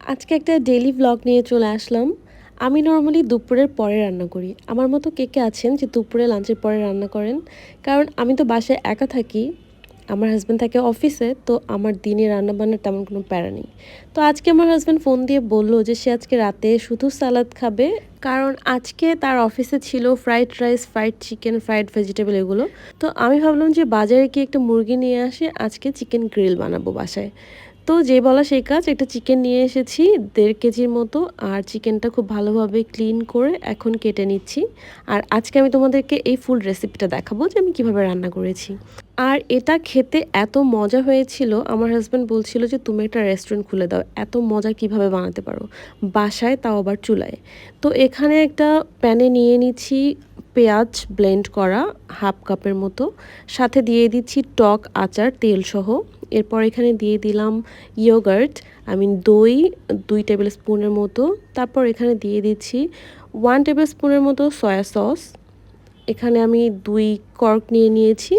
আজকে একটা daily blog নিয়ে চলে আসলাম। আমি নর্মালি দুপুরের পরে রান্না করি। আমার মতো কে কে আছেন যে দুপুরে লাঞ্চের পরে রান্না করেন? কারণ আমি তো বাসায় একা থাকি। আমার হাজব্যান্ড থাকে অফিসে তো আমার দিনে রান্না বান্নার তেমন কোনো প্যারা নেই। তো আজকে আমার হাজব্যান্ড ফোন দিয়ে বলল যে, সে আজকে রাতে শুধু সালাদ খাবে। কারণ আজকে তার অফিসে ছিল fried rice fried chicken fried vegetable এগুলো। তো আমি ভাবলাম যে বাজারে গিয়ে একটা মুরগি নিয়ে আসে, আজকে চিকেন গ্রিল বানাবো বাসায়। তো যে বলা সেই কাজ, একটা চিকেন নিয়ে এসেছি দেড় কেজির মতো, আর চিকেনটা খুব ভালোভাবে ক্লিন করে এখন কেটে নিচ্ছি। আর আজকে আমি তোমাদেরকে এই ফুল রেসিপিটা দেখাবো যে আমি কীভাবে রান্না করেছি। আর এটা খেতে এত মজা হয়েছিল, আমার হাজব্যান্ড বলছিল যে, তুমি একটা রেস্টুরেন্ট খুলে দাও, এত মজা কীভাবে বানাতে পারো? বাসায়, তাও আবার চুলায়। তো এখানে একটা প্যানে নিয়ে নিচ্ছি পেঁয়াজ ব্লেন্ড করা হাফ কাপের মতো। সাথে দিয়ে দিচ্ছি টক আচার তেল সহ এরপর এখানে দিয়ে দিলাম ইয়োগার্ট আমি দই, দুই টেবিল স্পুনের মতো। তারপর এখানে দিয়ে দিচ্ছি ওয়ান টেবিল স্পুনের মতো সয়া সস এখানে আমি দুই কর্ক নিয়ে নিয়েছি।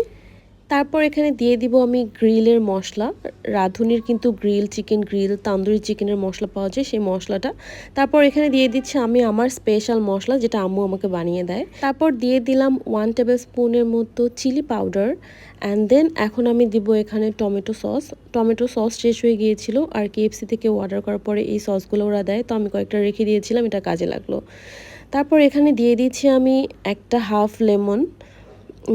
তারপর এখানে দিয়ে দিব আমি গ্রিলের মশলা। রাঁধুনির কিন্তু গ্রিল চিকেন গ্রিল, তান্দুরি চিকেনের মশলা পাওয়া যায় সেই মশলাটা। তারপর এখানে দিয়ে দিচ্ছি আমি আমার স্পেশাল মশলা যেটা আম্মু আমাকে বানিয়ে দেয়। তারপর দিয়ে দিলাম ওয়ান টেবিল স্পুনের মতো চিলি পাউডার অ্যান্ড দেন এখন আমি দিব এখানে টমেটো সস। টমেটো সস শেষ হয়ে গিয়েছিল আর কেএফসি থেকে অর্ডার করার পরে এই সসগুলো ওরা দেয়, তো আমি কয়েকটা রেখে দিয়েছিলাম, এটা কাজে লাগল। তারপর এখানে দিয়ে দিচ্ছি আমি একটা হাফ লেমন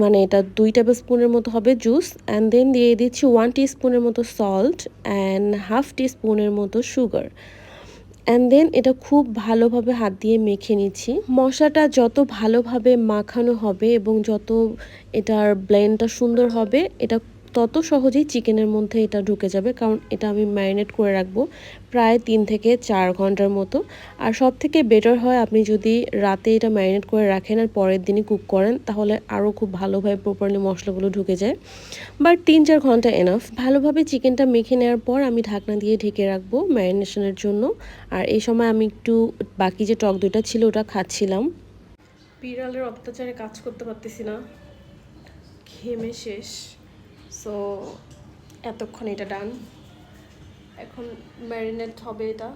মানে এটা দুই টেবিল স্পুনের মতো হবে জুস অ্যান্ড দেন দিয়ে দিচ্ছি ওয়ান স্পুনের মতো সল্ট অ্যান্ড হাফ স্পুনের মতো সুগার অ্যান্ড দেন এটা খুব ভালোভাবে হাত দিয়ে মেখে নিচ্ছি। মশাটা যত ভালোভাবে মাখানো হবে এবং যত এটার ব্লেন্ডটা সুন্দর হবে, এটা তত সহজেই চিকেনের মধ্যে এটা ঢুকে যাবে, কারণ এটা আমি ম্যারিনেট করে রাখব প্রায় তিন থেকে চার ঘণ্টার মতো। আর সব থেকে বেটার হয় আপনি যদি রাতে এটা ম্যারিনেট করে রাখেন আর পরের দিনই কুক করেন, তাহলে আরও খুব ভালোভাবে প্রপারলি মশলাগুলো ঢুকে যায়। বাট তিন চার ঘণ্টা এনাফ ভালোভাবে চিকেনটা মেখে নেওয়ার পর আমি ঢাকনা দিয়ে ঢেকে রাখব ম্যারিনেশনের জন্য। আর এই সময় আমি একটু বাকি যে টক দইটা ছিল ওটা খাচ্ছিলাম। বিড়ালের অত্যাচারে কাজ করতে পারতেছি না। ঘেমে শেষ। সো এতক্ষণ এটা ডান এখন ম্যারিনেট হবে এটা।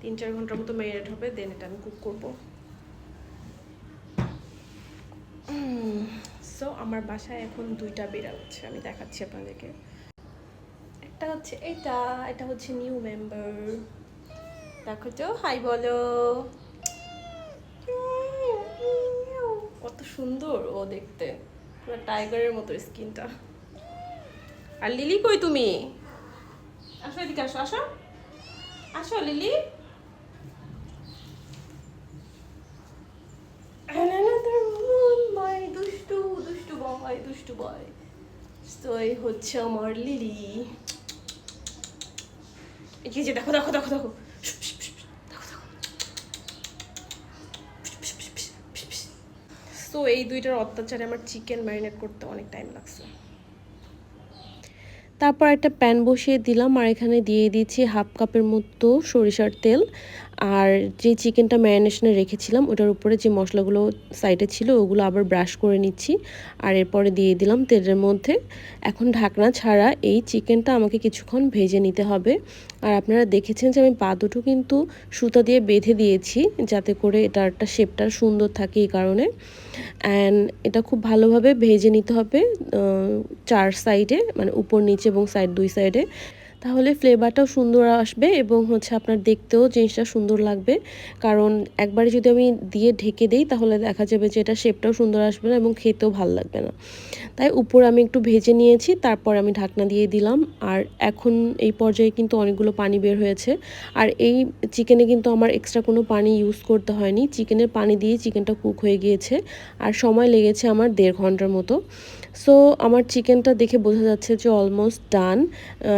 তিন চার ঘণ্টার মতো ম্যারিনেট হবে দেন এটা আমি কুক করব। সো আমার বাসায় এখন দুইটা বিড়াল আছে, আমি দেখাচ্ছি আপনাদেরকে। একটা হচ্ছে এটা এটা হচ্ছে নিউ মেম্বার দেখো তো হাই বলো। কত সুন্দর ও দেখতে। পুরো টাইগারের মতো স্কিনটা আর লিলি কই তুমি? আসো এদিকে আসো আসো। আসো লিলি। দুষ্টু দুষ্টু বয় দুষ্টু বয় তো এই হচ্ছে আমার লিলি। এই যে দেখো দেখো দেখো দেখো। দেখো দেখো। তো এই দুইটার অত্যাচারে আমার চিকেন ম্যারিনেট করতে অনেক টাইম লাগছে। তারপর একটা প্যান বসিয়ে দিলাম আর এখানে দিয়ে দিচ্ছি হাফ কাপের মতো সরিষার তেল। আর যে চিকেনটা ম্যারিনেশনে রেখেছিলাম, ওটার উপরে যে মশলাগুলো সাইডে ছিল, ওগুলো আবার ব্রাশ করে নিচ্ছি। আর এরপরে দিয়ে দিলাম তেলের মধ্যে। এখন ঢাকনা ছাড়া এই চিকেনটা আমাকে কিছুক্ষণ ভেজে নিতে হবে। আর আপনারা দেখেছেন যে আমি পা দুটো কিন্তু সুতা দিয়ে বেঁধে দিয়েছি, যাতে করে এটা একটা শেপটা সুন্দর থাকে এই কারণে। অ্যান্ড এটা খুব ভালোভাবে ভেজে নিতে হবে চার সাইডে মানে উপর, নিচে এবং সাইড দুই সাইডে তাহলে ফ্লেভারটাও সুন্দর আসবে এবং হচ্ছে আপনার দেখতেও জিনিসটা সুন্দর লাগবে। কারণ একবারে যদি আমি দিয়ে ঢেকে দিই, তাহলে দেখা যাবে যে এটা শেপটাও সুন্দর আসবে না এবং খেতেও ভালো লাগবে না। তাই উপরে আমি একটু ভেজে নিয়েছি, তারপর আমি ঢাকনা দিয়ে দিলাম। আর এখন এই পর্যায়ে কিন্তু অনেকগুলো পানি বের হয়েছে। আর এই চিকেনে কিন্তু আমার এক্সট্রা কোনো পানি ইউজ করতে হয়নি। চিকেনের পানি দিয়ে চিকেনটা কুক হয়ে গিয়েছে। আর সময় লেগেছে আমার দেড় ঘণ্টার মতো। সো আমার চিকেনটা দেখে বোঝা যাচ্ছে যে অলমোস্ট ডান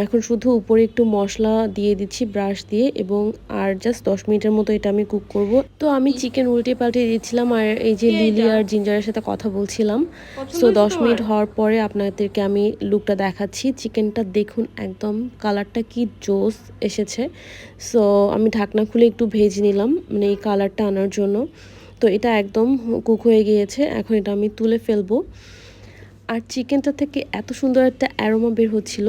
এখন শুধু উপরে একটু মশলা দিয়ে দিচ্ছি ব্রাশ দিয়ে এবং আর জাস্ট দশ মিনিটের মতো এটা আমি কুক করব। তো আমি চিকেন উল্টে পাল্টে দিচ্ছিলাম আর এই যে লিলি আর জিঞ্জারের সাথে কথা বলছিলাম। সো দশ মিনিট হওয়ার পরে আপনাদেরকে আমি লুকটা দেখাচ্ছি। চিকেনটা দেখুন একদম কালারটা কি জোস এসেছে। সো আমি ঢাকনা খুলে একটু ভেজে নিলাম মানে এই কালারটা আনার জন্য। তো এটা একদম কুক হয়ে গিয়েছে এখন এটা আমি তুলে ফেলব। আর চিকেনটা থেকে এত সুন্দর একটা অ্যারোমা বের হচ্ছিল।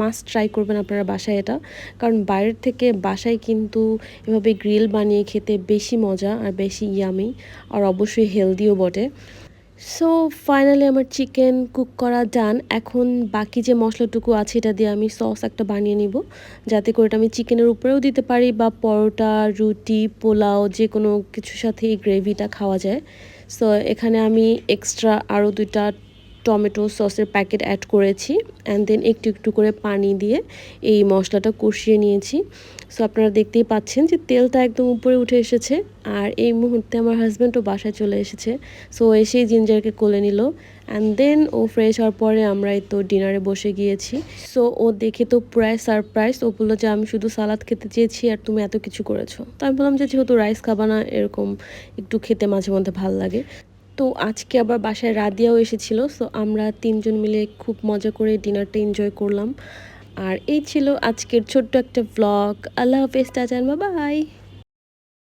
মাস্ট ট্রাই করবেন আপনারা বাসায় এটা। কারণ বাইরের থেকে বাসায় কিন্তু এভাবে গ্রিল বানিয়ে খেতে বেশি মজা আর বেশি ইয়ামি আর অবশ্যই হেলদিও বটে। সো ফাইনালি আমার চিকেন কুক করা ডান এখন বাকি যে মশলাটুকু আছে এটা দিয়ে আমি সস একটা বানিয়ে নিব। যাতে করে আমি চিকেনের উপরেও দিতে পারি বা পরোটা, রুটি, পোলাও যে কোনো কিছুর সাথে এই গ্রেভিটা খাওয়া যায়। সো এখানে আমি এক্সট্রা আরও দুইটা টমেটো সসের প্যাকেট অ্যাড করেছি অ্যান্ড দেন একটু একটু করে পানি দিয়ে এই মশলাটা কষিয়ে নিয়েছি। সো আপনারা দেখতেই পাচ্ছেন যে তেলটা একদম উপরে উঠে এসেছে আর এই মুহূর্তে আমার হাজব্যান্ডও বাসায় চলে এসেছে। সো এসেই জিঞ্জারকে কোলে নিল অ্যান্ড দেন ও ফ্রেশ হওয়ার পরে আমরা তো ডিনারে বসে গিয়েছি। সো ও দেখে তো প্রায় সারপ্রাইজ ও বলল যে আমি শুধু সালাদ খেতে চেয়েছি আর তুমি এত কিছু করেছ। তো আমি বললাম যে যেহেতু রাইস খাবা না, এরকম একটু খেতে মাঝে মধ্যে ভালো লাগে। তো আজকে আবার বাসায় রাদিয়াও এসেছিল সো আমরা তিনজন মিলে খুব মজা করে ডিনারটা এনজয় করলাম। আর এই ছিল আজকের ছোট্ট একটা ব্লগ আল্লাহ হাফেজ টাচান বাবাই